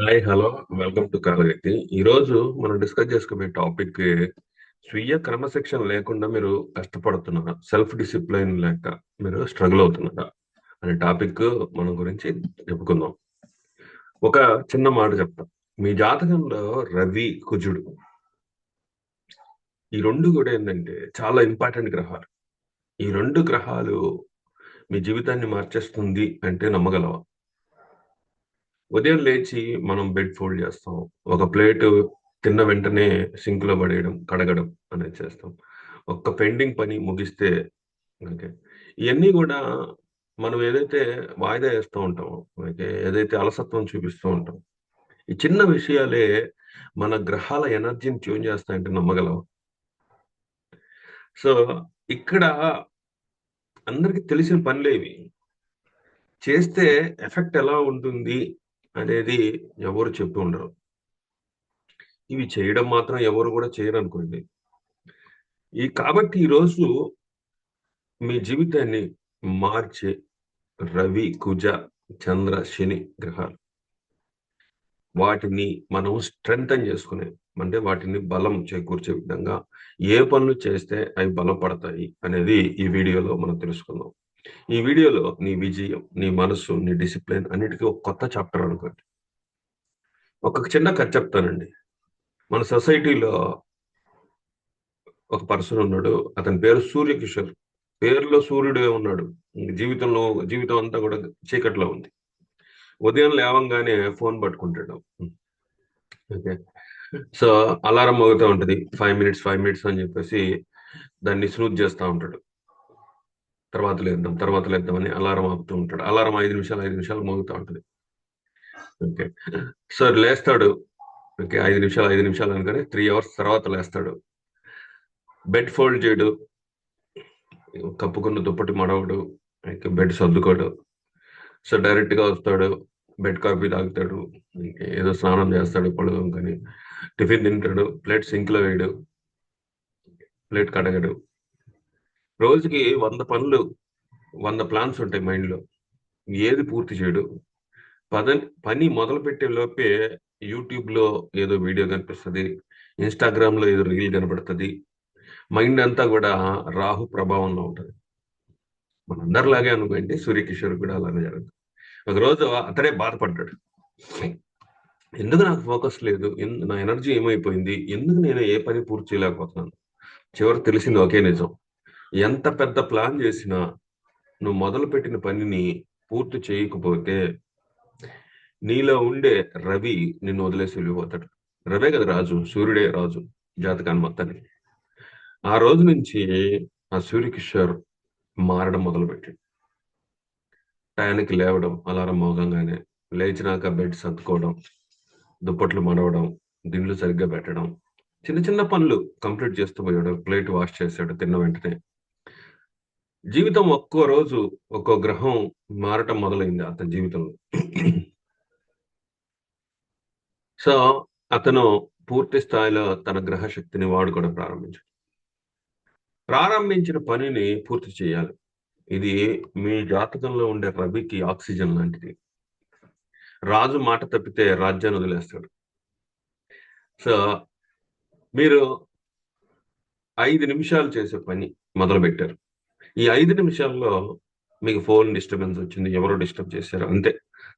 Hi hello welcome to కాలవ్యక్తి ఈరోజు మనం డిస్కస్ చేసుకునే టాపిక్ స్వీయ క్రమశిక్షణ లేకుండా మీరు కష్టపడుతున్నారా. సెల్ఫ్ డిసిప్లైన్ లేక మీరు స్ట్రగుల్ అవుతున్నారా. అనే టాపిక్ మనం గురించి చెప్పుకుందాం. ఒక చిన్న మాట చెప్తా. మీ జాతకంలో రవి కుజుడు. ఈ రెండు కూడా ఏంటంటే చాలా ఇంపార్టెంట్ గ్రహాలు. ఈ రెండు గ్రహాలు మీ జీవితాన్ని మార్చేస్తుంది అంటే నమ్మగలవా? ఉదయం లేచి మనం బెడ్ ఫోల్డ్ చేస్తాం. ఒక ప్లేట్ తిన్న వెంటనే సింక్లో పడేయడం కడగడం అనేది చేస్తాం. ఒక్క పెండింగ్ పని ముగిస్తే ఓకే. ఇవన్నీ కూడా మనం ఏదైతే వాయిదా వేస్తూ ఉంటామో ఓకే ఏదైతే అలసత్వం చూపిస్తూ ఉంటాం ఈ చిన్న విషయాలే మన గ్రహాల ఎనర్జీని ట్యూన్ చేస్తాయంటే నమ్మగలం సో ఇక్కడ అందరికి తెలిసిన పనులేవి. చేస్తే ఎఫెక్ట్ ఎలా ఉంటుంది? అనేది ఎవరు చెప్తూ ఉండరు. ఇవి చేయడం మాత్రం ఎవరు కూడా చేయరు అనుకోండి ఈ కాబట్టి ఈరోజు మీ జీవితాన్ని మార్చే రవి కుజ చంద్ర శని గ్రహాలు. వాటిని మనం స్ట్రెంగ్తన్ చేసుకునే అంటే వాటిని బలం చేకూర్చే విధంగా ఏ పనులు చేస్తే అవి బలపడతాయి అనేది ఈ వీడియోలో మనం తెలుసుకుందాం. ఈ వీడియోలో నీ విజయం నీ మనస్సు నీ డిసిప్లిన్ అన్నిటికీ ఒక కొత్త చాప్టర్ అనుకోండి. ఒక చిన్న కథ చెప్తానండి. మన సొసైటీలో ఒక పర్సన్ ఉన్నాడు. అతని పేరు సూర్యకిషోర్. పేరులో సూర్యుడే ఉన్నాడు. జీవితంలో జీవితం అంతా కూడా చీకట్లో ఉంది. ఉదయం లేవంగానే ఫోన్ పట్టుకుంటాడు. ఓకే. సో అలారం మోగుతూ ఉంటుంది. ఫైవ్ మినిట్స్ ఫైవ్ మినిట్స్ అని చెప్పేసి దాన్ని స్నూజ్ చేస్తూ ఉంటాడు. తర్వాత లేద్దాం తర్వాత లేద్దాం అని అలారం ఆపుతూ ఉంటాడు. అలారం ఐదు నిమిషాలు ఐదు నిమిషాలు మోగుతూ ఉంటుంది. ఓకే. సో లేస్తాడు. ఓకే ఐదు నిమిషాలు ఐదు నిమిషాలు అనుకొని త్రీ అవర్స్ తర్వాత లేస్తాడు. బెడ్ ఫోల్డ్ చేయడు. కప్పుకున్న దుప్పటి మడవడు. బెడ్ సర్దుకోడు. సో డైరెక్ట్గా వస్తాడు. బెడ్ కాఫీ తాగుతాడు. ఏదో స్నానం చేస్తాడు పళ్ళు కానీ. టిఫిన్ తింటాడు. ప్లేట్ సింక్లో వేయడు. ప్లేట్ కడగడు. రోజుకి వంద పనులు వంద ప్లాన్స్ ఉంటాయి మైండ్లో. ఏది పూర్తి చేయడు. పద పని మొదలు పెట్టే లోపే యూట్యూబ్లో ఏదో వీడియో కనిపిస్తుంది ఇన్స్టాగ్రామ్లో ఏదో రీల్ కనబడుతుంది. మైండ్ అంతా కూడా రాహు ప్రభావంలో ఉంటుంది. మనందరిలాగే అనుకోండి సూర్యకిషోర్ కూడా అలానే జరుగుతుంది. ఒకరోజు అతడే బాధపడ్డాడు. ఎందుకు నాకు ఫోకస్ లేదు? నా ఎనర్జీ ఏమైపోయింది? ఎందుకు నేను ఏ పని పూర్తి చేయలేకపోతున్నాను? చివరికి తెలిసింది ఒకే నిజం. ఎంత పెద్ద ప్లాన్ చేసినా నువ్వు మొదలు పెట్టిన పనిని పూర్తి చేయకపోతే నీలో ఉండే రవి నిన్ను వదిలేసి వెళ్ళిపోతాడు. రవే కదా రాజు సూర్యుడే రాజు జాతకాన్ని మొత్తానికి. ఆ రోజు నుంచి ఆ సూర్యకిషోర్ మారడం మొదలుపెట్టాడు. టయానికి లేవడం అలారం మోగంగానే లేచినాక బెడ్ సర్దుకోవడం దుప్పట్లు మడవడం దిండ్లు సరిగ్గా పెట్టడం చిన్న చిన్న పనులు కంప్లీట్ చేస్తూ పోయాడు. ప్లేట్ వాష్ చేశాడు తిన్న వెంటనే. జీవితం ఒక్కో రోజు ఒక్కో గ్రహం మారటం మొదలైంది అతని జీవితంలో. సో అతను పూర్తి స్థాయిలో తన గ్రహ శక్తిని వాడుకోవడం ప్రారంభించాడు. ప్రారంభించిన పనిని పూర్తి చేయాలి. ఇది మీ జాతకంలో ఉండే రవికి ఆక్సిజన్ లాంటిది. రాజు మాట తప్పితే రాజ్యాన్ని వదిలేస్తాడు. సో మీరు ఐదు నిమిషాలు చేసే పని మొదలు పెట్టారు ఈ ఐదు నిమిషాల్లో మీకు ఫోన్ డిస్టర్బెన్స్ వచ్చింది ఎవరో డిస్టర్బ్ చేశారు? అంతే.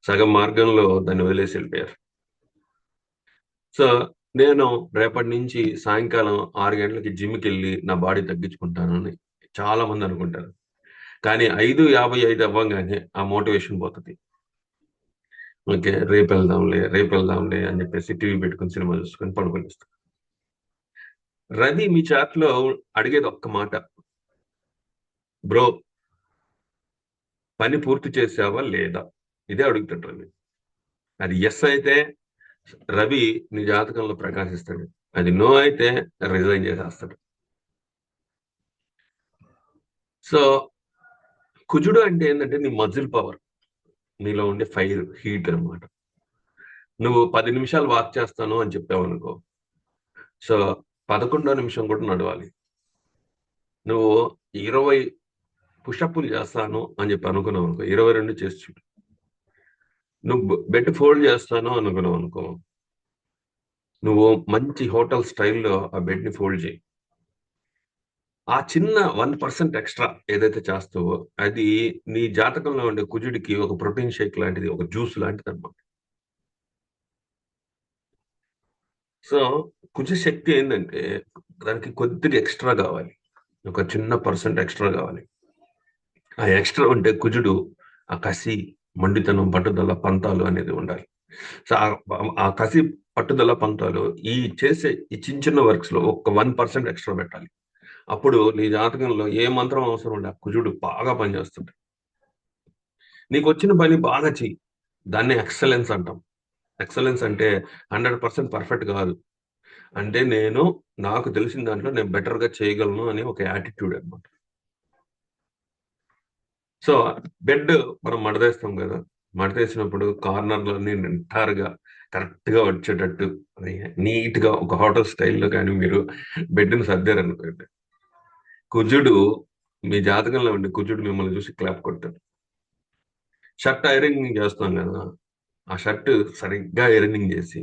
సగం మార్గంలో దాన్ని వదిలేసి వెళ్ళిపోయారు. సో నేను రేపటి నుంచి సాయంకాలం ఆరు గంటలకి జిమ్కి వెళ్ళి నా బాడీ తగ్గించుకుంటానని చాలా మంది అనుకుంటారు. కానీ ఐదు యాభై ఐదు అవ్వగానే ఆ మోటివేషన్ పోతుంది. ఓకే రేపు వెళ్దాంలే రేపు వెళ్దాంలే అని చెప్పేసి టీవీ పెట్టుకుని సినిమా చూసుకొని పడుకునిస్తాం రవి మీ చాట్లో అడిగేది ఒక్క మాట. బ్రో పని పూర్తి చేసావా లేదా? ఇదే అడుగుతాడు రవి అది ఎస్ అయితే రవి నీ జాతకంలో ప్రకాశిస్తాడు. అది నో అయితే రిజైన్ చేసేస్తాడు. సో కుజుడు అంటే ఏంటంటే నీ మజిల్ పవర్ నీలో ఉండే ఫైర్ హీట్ అనమాట నువ్వు పది నిమిషాలు వాక్ చేస్తాను అని చెప్పావు అనుకో. సో పదకొండో నిమిషం కూడా నడవాలి. నువ్వు ఇరవై పుషప్పులు చేస్తాను అని చెప్పి అనుకున్నావు అనుకో. ఇరవై రెండు చేసి చూడు. నువ్వు బెడ్ ఫోల్డ్ చేస్తాను అనుకున్నావు అనుకో. నువ్వు మంచి హోటల్ స్టైల్లో ఆ బెడ్ని ఫోల్డ్ చేయి. ఆ చిన్న వన్ పర్సెంట్ ఎక్స్ట్రా ఏదైతే చేస్తావో అది నీ జాతకంలో ఉండే కుజుడికి ఒక ప్రోటీన్ షేక్ లాంటిది ఒక జ్యూస్ లాంటిది అనమాట సో కుజ శక్తి ఏంటంటే దానికి కొద్దిగా ఎక్స్ట్రా కావాలి. ఒక చిన్న పర్సెంట్ ఎక్స్ట్రా కావాలి. ఆ ఎక్స్ట్రా ఉంటే కుజుడు ఆ కసి మండితనం పట్టుదల పంతాలు అనేది ఉండాలి. సో ఆ కసి పట్టుదల పంతాలు ఈ చేసే ఈ చిన్న చిన్న వర్క్స్లో ఒక వన్ పర్సెంట్ ఎక్స్ట్రా పెట్టాలి. అప్పుడు నీ జాతకంలో ఏ మంత్రం అవసరం ఉండే కుజుడు బాగా పనిచేస్తుంది నీకు వచ్చిన పని బాగా చెయ్యి. దాన్ని ఎక్సలెన్స్ అంటాం. ఎక్సలెన్స్ అంటే హండ్రెడ్ పర్సెంట్ పర్ఫెక్ట్ కాదు. అంటే నేను నాకు తెలిసిన దాంట్లో నేను బెటర్గా చేయగలను అని ఒక యాటిట్యూడ్ అనమాట సో బెడ్ మనం మడదేస్తాం కదా. మడతేసినప్పుడు కార్నర్లన్నీ నింటారుగా కరెక్ట్గా వచ్చేటట్టు నీట్గా ఒక హోటల్ స్టైల్లో కానీ మీరు బెడ్ని సర్దారనుకోండి. కుజుడు మీ జాతకంలో ఉండి కుజుడు మిమ్మల్ని చూసి క్లాప్ కొట్టాడు షర్ట్ ఐరనింగ్ చేస్తాం కదా. ఆ షర్ట్ సరిగ్గా ఐరనింగ్ చేసి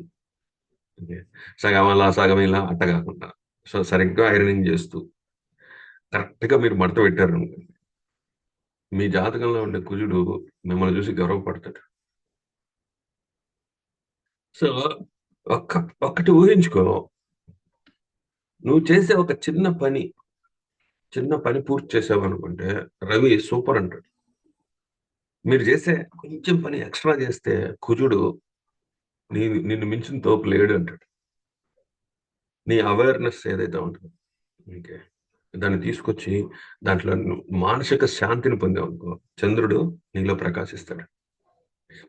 సగం అలా సగం ఇలా అట్ట కాకుండా. సో సరిగ్గా ఐరనింగ్ చేస్తూ కరెక్ట్గా మీరు మడత పెట్టారు అనుకోండి మీ జాతకంలో ఉండే కుజుడు మిమ్మల్ని చూసి గర్వపడతాడు. సో ఒక్క ఒక్కటి ఊహించుకో. నువ్వు చేసే ఒక చిన్న పని చిన్న పని పూర్తి చేసావనుకుంటే రవి సూపర్ అంటాడు. మీరు చేసే కొంచెం పని ఎక్స్ట్రా చేస్తే కుజుడు నీ నిన్ను మించిన తోపు లేడు అంటాడు. నీ అవేర్నెస్ ఏదైతే ఉంటుందో. ఓకే. దాన్ని తీసుకొచ్చి దాంట్లో మానసిక శాంతిని పొందావు అనుకో చంద్రుడు నీలో ప్రకాశిస్తాడు.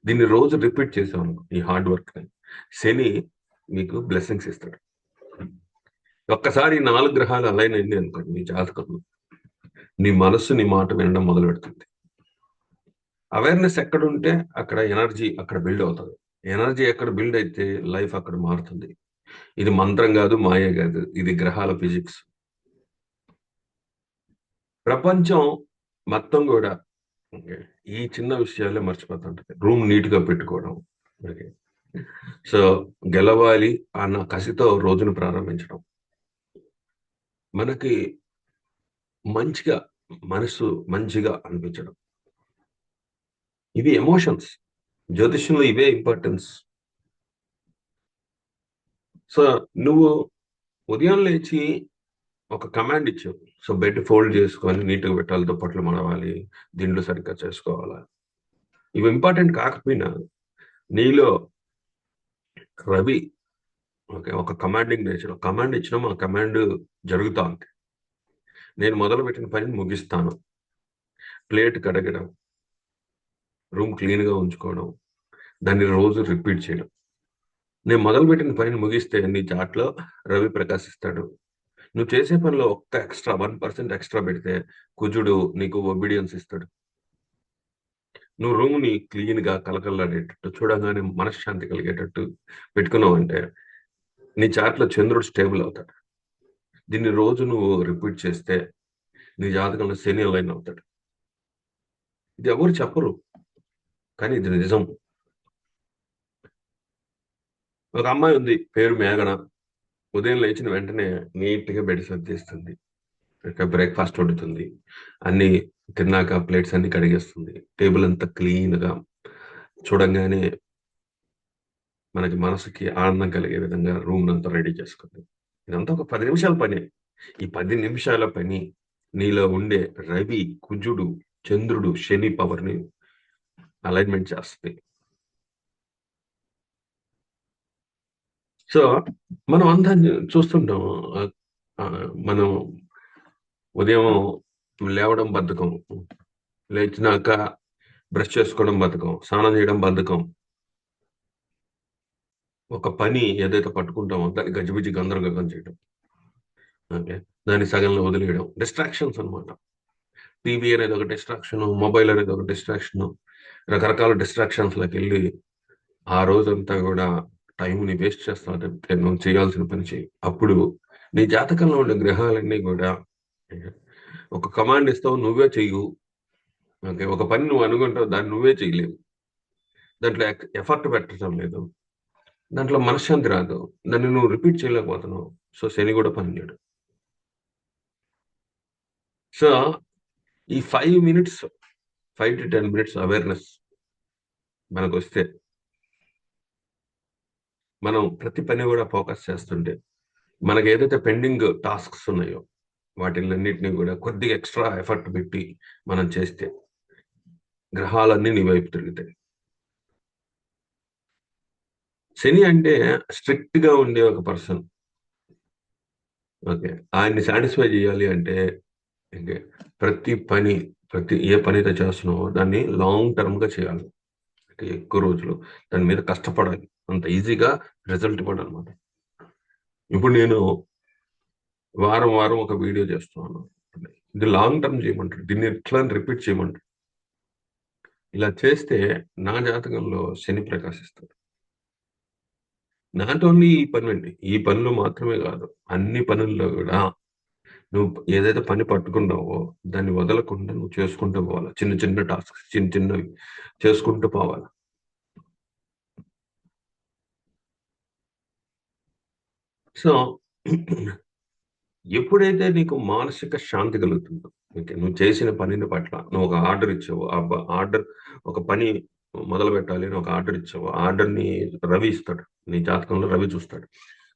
దీన్ని రోజు రిపీట్ చేసావు అనుకో ఈ హార్డ్ వర్క్ శని మీకు బ్లెస్సింగ్స్ ఇస్తాడు. ఒక్కసారి నాలుగు గ్రహాలు అలైన్ అయింది అనుకోండి నీ జాతకంలో. నీ మనస్సు నీ మాట వినడం మొదలు పెడుతుంది అవేర్నెస్ ఎక్కడ ఉంటే అక్కడ ఎనర్జీ అక్కడ బిల్డ్ అవుతుంది. ఎనర్జీ ఎక్కడ బిల్డ్ అయితే లైఫ్ అక్కడ మారుతుంది. ఇది మంత్రం కాదు మాయ కాదు. ఇది గ్రహాల ఫిజిక్స్. ప్రపంచం మొత్తం కూడా ఈ చిన్న విషయాలే మర్చిపోతుంటది రూమ్ నీట్గా పెట్టుకోవడం సో గెలవాలి అన్న కసితో రోజును ప్రారంభించడం. మనకి మంచిగా మనసు మంచిగా అనిపించడం. ఇవి ఎమోషన్స్. జ్యోతిష్యంలో ఇవే ఇంపార్టెన్స్. సో నువ్వు ఉదయం లేచి ఒక కమాండ్ ఇచ్చాం. సో బెడ్ ఫోల్డ్ చేసుకొని నీట్గా పెట్టాలి దుప్పట్లు మడవాలి దిండ్లు సరిగ్గా చేసుకోవాలా. ఇవి ఇంపార్టెంట్ కాకపోయినా నీలో రవి ఓకే ఒక కమాండింగ్ నేచర్ కమాండ్ ఇచ్చినాం ఆ కమాండ్ జరుగుతా ఉంది. నేను మొదలు పెట్టిన పనిని ముగిస్తాను. ప్లేట్ కడగడం రూమ్ క్లీన్గా ఉంచుకోవడం దాన్ని రోజు రిపీట్ చేయడం. నేను మొదలుపెట్టిన పనిని ముగిస్తే నీ చాట్లో రవి ప్రకాశిస్తాడు. నువ్వు చేసే పనిలో ఒక్క ఎక్స్ట్రా వన్ పర్సెంట్ ఎక్స్ట్రా పెడితే కుజుడు నీకు ఒబీడియన్స్ ఇస్తాడు. నువ్వు రూమ్ని క్లీన్గా కలకల్లాడేటట్టు చూడగానే మనశ్శాంతి కలిగేటట్టు పెట్టుకున్నావు అంటే నీ చాట్లో చంద్రుడు స్టేబుల్ అవుతాడు. దీన్ని రోజు నువ్వు రిపీట్ చేస్తే నీ జాతకంలో శని లైన్ అవుతాడు. ఇది ఎవరు చెప్పరు కానీ ఇది నిజం. ఒక అమ్మాయి ఉంది పేరు మేఘన. ఉదయం లేచిన వెంటనే నీట్గా బెడ్ సర్దిస్తుంది బ్రేక్ఫాస్ట్ వండుతుంది. అన్ని తిన్నాక ప్లేట్స్ అన్ని కడిగేస్తుంది. టేబుల్ అంతా క్లీన్గా చూడంగానే మనకి మనసుకి ఆనందం కలిగే విధంగా రూమ్ అంతా రెడీ చేసుకుంది. ఇదంతా ఒక పది నిమిషాల పని. ఈ పది నిమిషాల పని నీలో ఉండే రవి కుజుడు చంద్రుడు శని పవర్ని అలైన్మెంట్ చేస్తుంది. సో మనం అందాన్ని చూస్తుంటాం మనం ఉదయం లేవడం బద్ధకం లేచినాక బ్రష్ చేసుకోవడం బద్ధకం స్నానం చేయడం బద్ధకం. ఒక పని ఏదైతే పట్టుకుంటామో దాన్ని గజిబిజి గందరగోళం చేయడం ఓకే? దాన్ని సగంలో వదిలేయడం. డిస్ట్రాక్షన్స్ అనమాట టీవీ అనేది ఒక డిస్ట్రాక్షన్ మొబైల్ అనేది ఒక డిస్ట్రాక్షన్ రకరకాల డిస్ట్రాక్షన్స్లోకి వెళ్ళి ఆ రోజంతా కూడా టైంని వేస్ట్ చేస్తావు నువ్వు చేయాల్సిన పని చేయి అప్పుడు నీ జాతకంలో ఉండే గ్రహాలన్నీ కూడా ఒక కమాండ్ ఇస్తావు నువ్వే చెయ్యు. ఓకే ఒక పని నువ్వు అనుకుంటావు దాన్ని నువ్వే చేయలేవు దాంట్లో ఎఫర్ట్ పెట్టడం లేదు. దాంట్లో మనశ్శాంతి రాదు. దాన్ని నువ్వు రిపీట్ చేయలేకపోతున్నావు. సో శని కూడా పనిచేయడు సో ఈ five minutes five to ten minutes awareness మనకు వస్తే మనం ప్రతి పని కూడా ఫోకస్ చేస్తుంటే మనకి ఏదైతే పెండింగ్ టాస్క్స్ ఉన్నాయో వాటిలన్నింటినీ కూడా కొద్దిగా ఎక్స్ట్రా ఎఫర్ట్ పెట్టి మనం చేస్తే గ్రహాలన్నీ నీ వైపు తిరుగుతాయి. శని అంటే స్ట్రిక్ట్గా ఉండే ఒక పర్సన్. ఓకే. ఆయన్ని సాటిస్ఫై చేయాలి అంటే ప్రతి పని ప్రతి ఏ పని అయితే చేస్తున్నావో దాన్ని లాంగ్ టర్మ్గా చేయాలి. అంటే ఎక్కువ రోజులు దాని మీద కష్టపడాలి. అంత ఈజీగా రిజల్ట్ ఇవ్వడం అనమాట ఇప్పుడు నేను వారం వారం ఒక వీడియో చేస్తున్నాను. ఇది లాంగ్ టర్మ్ చేయమంటారు. దీన్ని ఎట్లా రిపీట్ చేయమంటారు? ఇలా చేస్తే నా జాతకంలో శని ప్రకాశిస్తాడు. నాట్ ఓన్లీ ఈ పని అండి ఈ పనులు మాత్రమే కాదు అన్ని పనుల్లో కూడా నువ్వు ఏదైతే పని పట్టుకున్నావో దాన్ని వదలకుండా నువ్వు చేసుకుంటూ పోవాలి. చిన్న చిన్న టాస్క్ చిన్న చిన్నవి చేసుకుంటూ పోవాలి. సో ఎప్పుడైతే నీకు మానసిక శాంతి కలుగుతుందో ఓకే నువ్వు చేసిన పనిని పట్ల నువ్వు ఒక ఆర్డర్ ఇచ్చావు ఆ ఆర్డర్ ఒక పని మొదలు పెట్టాలి అని ఒక ఆర్డర్ ఇచ్చావు ఆర్డర్ని రవి ఇస్తాడు నీ జాతకంలో రవి చూస్తాడు.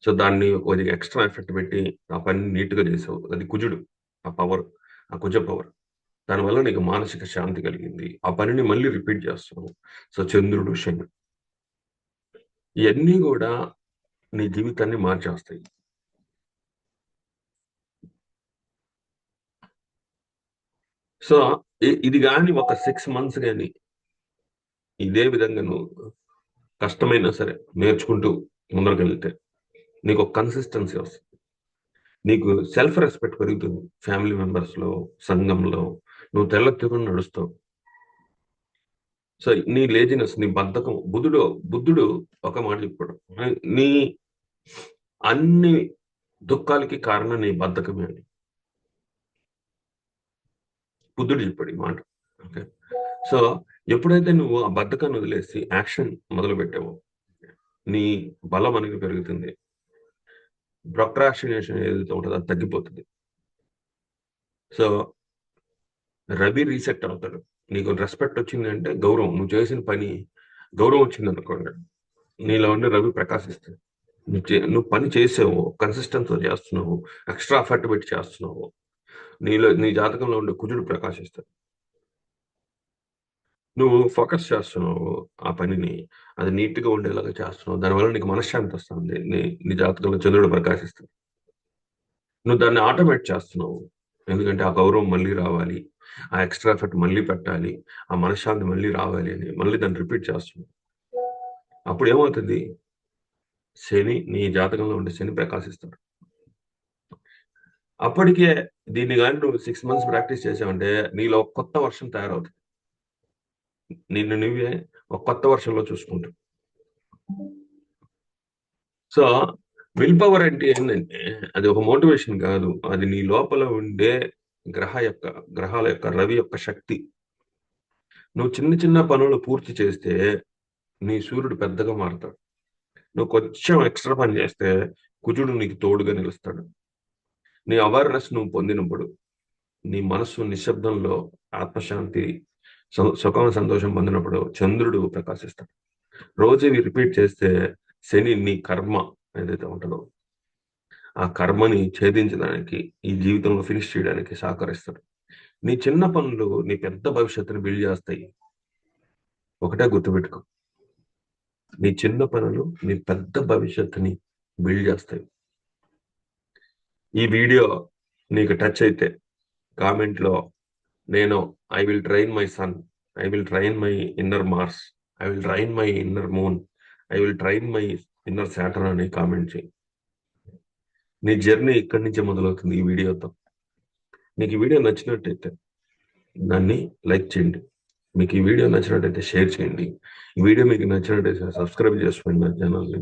సో దాన్ని కొద్దిగా ఎక్స్ట్రా ఎఫెక్ట్ పెట్టి ఆ పని నీట్గా చేసావు అది కుజుడు ఆ పవర్ ఆ కుజ పవర్. దానివల్ల నీకు మానసిక శాంతి కలిగింది ఆ పనిని మళ్ళీ రిపీట్ చేస్తావు. సో చంద్రుడు శని ఇవన్నీ కూడా నీ జీవితాన్ని మార్చేస్తాయి. సో ఇది కానీ ఒక సిక్స్ మంత్స్ కానీ ఇదే విధంగా నువ్వు కష్టమైనా సరే నేర్చుకుంటూ ముందరకెళ్తే నీకు ఒక కన్సిస్టెన్సీ వస్తుంది. నీకు సెల్ఫ్ రెస్పెక్ట్ పెరుగుతుంది. ఫ్యామిలీ మెంబర్స్లో సంఘంలో నువ్వు తెల్లెత్తుకుని నడుస్తావు. సో నీ లేజినెస్ నీ బద్ధకం బుద్ధుడు బుద్ధుడు ఒక మాట చెప్పాడు నీ అన్ని దుఃఖాలకి కారణం నీ బద్ధకమే అని బుద్ధుడు చెప్పాడు ఈ మాట. ఓకే సో ఎప్పుడైతే నువ్వు ఆ బద్ధకాన్ని వదిలేసి యాక్షన్ మొదలు పెట్టావో నీ బలం అనేది పెరుగుతుంది. ప్రొక్రాస్టినేషన్ ఏదైతే ఉంటుందో అది తగ్గిపోతుంది. సో రవి రీసెట్ అవుతాడు. నీకు రెస్పెక్ట్ వచ్చింది అంటే గౌరవం. నువ్వు చేసిన పని గౌరవం వచ్చింది అనుకోండి నీలో ఉండి రవి ప్రకాశిస్తుంది నువ్వు నువ్వు పని చేసావు కన్సిస్టెన్సీ చేస్తున్నావు ఎక్స్ట్రా ఎఫర్ట్ పెట్టి చేస్తున్నావు. నీలో నీ జాతకంలో ఉండే కుజుడు ప్రకాశిస్తాడు. నువ్వు ఫోకస్ చేస్తున్నావు ఆ పనిని అది నీట్గా ఉండేలాగా చేస్తున్నావు. దానివల్ల నీకు మనశ్శాంతి వస్తుంది. నీ నీ జాతకంలో చంద్రుడు ప్రకాశిస్తుంది నువ్వు దాన్ని ఆటోమేట్ చేస్తున్నావు. ఎందుకంటే ఆ గౌరవం మళ్ళీ రావాలి. ఆ ఎక్స్ట్రా ఎఫర్ట్ మళ్ళీ పెట్టాలి. ఆ మనశ్శాంతి మళ్ళీ రావాలి అని మళ్ళీ దాన్ని రిపీట్ చేస్తున్నావు. అప్పుడు ఏమవుతుంది? శని నీ జాతకంలో ఉండే శని ప్రకాశిస్తాడు. అప్పటికే దీన్ని కానీ నువ్వు సిక్స్ మంత్స్ ప్రాక్టీస్ చేసావంటే నీలో కొత్త వర్షం తయారవుతుంది. నిన్ను నువ్వే ఒక కొత్త వర్షంలో చూసుకుంటావు. సో విల్ పవర్ అంటే ఏంటంటే అది ఒక మోటివేషన్ కాదు. అది నీ లోపల ఉండే గ్రహ యొక్క గ్రహాల యొక్క రవి యొక్క శక్తి. నువ్వు చిన్న చిన్న పనులు పూర్తి చేస్తే నీ సూర్యుడు పెద్దగా మారుతాడు. నువ్వు కొంచెం ఎక్స్ట్రా పని చేస్తే కుజుడు నీకు తోడుగా నిలుస్తాడు. నీ అవేర్నెస్ నువ్వు పొందినప్పుడు నీ మనస్సు నిశ్శబ్దంలో ఆత్మశాంతి సుఖం సంతోషం పొందినప్పుడు చంద్రుడు ప్రకాశిస్తాడు. రోజు ఇవి రిపీట్ చేస్తే శని నీ కర్మ ఏదైతే ఉంటుందో ఆ కర్మని ఛేదించడానికి ఈ జీవితంలో ఫినిష్ చేయడానికి సహకరిస్తాడు. నీ చిన్న పనులు నీ పెద్ద భవిష్యత్తుని బిల్డ్ చేస్తాయి. ఒకటే గుర్తుపెట్టుకో. నీ చిన్న పనులు నీ పెద్ద భవిష్యత్తుని బిల్డ్ చేస్తాయి. ఈ వీడియో నీకు టచ్ అయితే కామెంట్లో నేను I will train my sun I will train my inner Mars I will train my inner moon I will train my inner Saturn అని కామెంట్ చేయి నీ జర్నీ ఇక్కడి నుంచే మొదలవుతుంది ఈ వీడియోతో. మీకు ఈ వీడియో నచ్చినట్టయితే దాన్ని లైక్ చేయండి. మీకు ఈ వీడియో నచ్చినట్టయితే షేర్ చేయండి. ఈ వీడియో మీకు నచ్చినట్టయితే సబ్స్క్రైబ్ చేసుకోండి నా ఛానల్ని.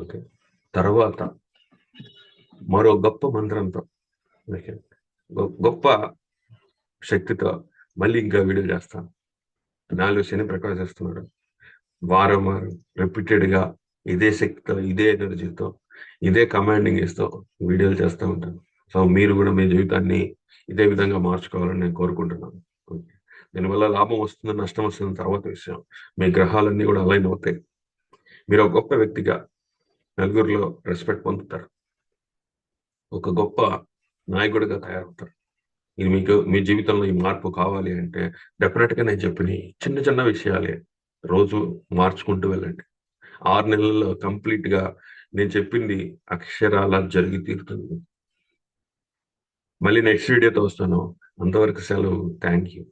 ఓకే. తర్వాత మరో గొప్ప మంత్రంతో. గొప్ప శక్తితో మళ్ళీ ఇంకా వీడియో చేస్తాను. నాలుగు శని ప్రకాశిస్తున్నాడు. వారం వారం రిపీటెడ్గా ఇదే శక్తితో ఇదే ఎనర్జీతో ఇదే కమాండింగ్ ఇస్తూ వీడియోలు చేస్తూ ఉంటాను. సో మీరు కూడా మీ జీవితాన్ని ఇదే విధంగా మార్చుకోవాలని నేను కోరుకుంటున్నాను. ఓకే. దీనివల్ల లాభం వస్తుంది నష్టం వస్తుంది తర్వాత విషయం. మీ గ్రహాలన్నీ కూడా అలైన్ అవుతాయి. మీరు ఒక గొప్ప వ్యక్తిగా నలుగురిలో రెస్పెక్ట్ పొందుతారు. ఒక గొప్ప నాయకుడిగా తయారవుతారు. ఇది మీకు మీ జీవితంలో ఈ మార్పు కావాలి అంటే డెఫినెట్గా నేను చెప్పిన చిన్న చిన్న విషయాలే రోజు మార్చుకుంటూ వెళ్ళండి. ఆరు నెలల్లో కంప్లీట్గా నేను చెప్పింది అక్షరాల జరిగి తీరుతుంది. మళ్ళీ నెక్స్ట్ వీడియోతో వస్తాను. అంతవరకు సెలవు. Thank you